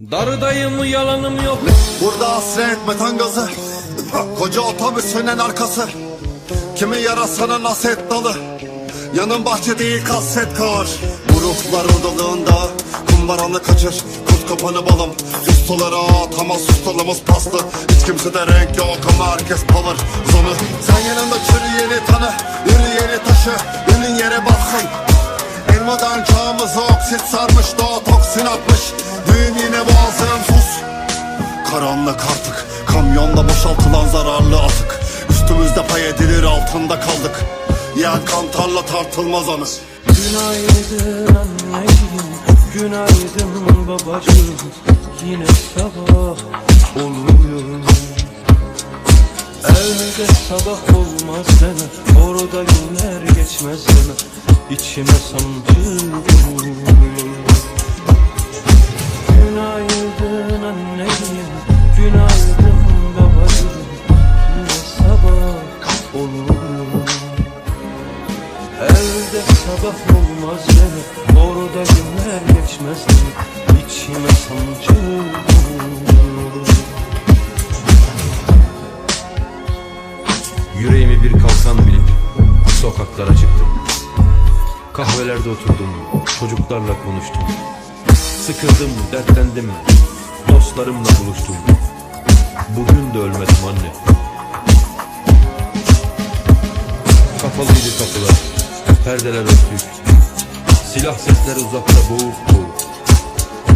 Darıdayım yalanım yok. Burada hasret metan gazı. Koca otobüsünün arkası. Kimi yarasana naset dalı. Yanın bahçe değil kasvet kar. Bu ruhlar odalığında Kumbaranı kaçır. Kut kapanı balım. Ustalara atamaz ustalımız paslı Hiç kimse de renk yok ama herkes palır Zonu Sen yanında çürüyeni tanı. Yürüyeni taşı Ünün yere batsın Elmadan çağımızı oksit sarmış Doğa toksin atmış Karanlık artık. Kamyonla boşaltılan zararlı atık. Üstümüzde pay edilir altında kaldık. Yer kantarla tartılmaz anı. Günaydın anneciğim Günaydın babacığım. Yine sabah oluyor. Evde sabah olmaz deme Orada günler geçmez deme İçime sancı vuruyor sabah olmaz deme Orada günler geçmez deme İçime sancı. Yüreğimi bir kalkan bilip sokaklara çıktım. Kahvelerde oturdum, çocuklarla konuştum. Sıkıldım, dertlendim, dostlarımla buluştum. Bugün de ölmedim anne. Kapalıydı kapılar, perdeler örtük. Silah sesleri uzakta boğuk boğuk.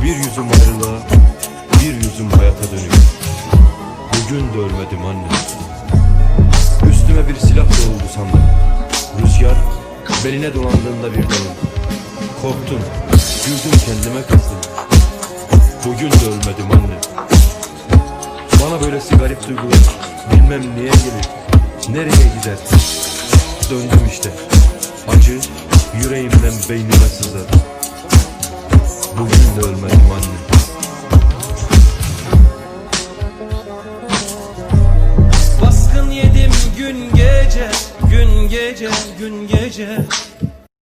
Bir yüzüm ayrılığa, bir yüzüm hayata dönük. Bugün de ölmedim anne. Üstüme bir silah doğruldu sandım. Rüzgar beline dolandığında bir dalım. Korktum, güldüm kendime kızdım. Bugün de ölmedim anne. Bana böylesi garip duygular bilmem niye gelir, nereye gider. Döndüm işte, acı yüreğimden beynime sızar. Bugün de ölmedim anne. Baskın yedim gün gece Gün gece gün gece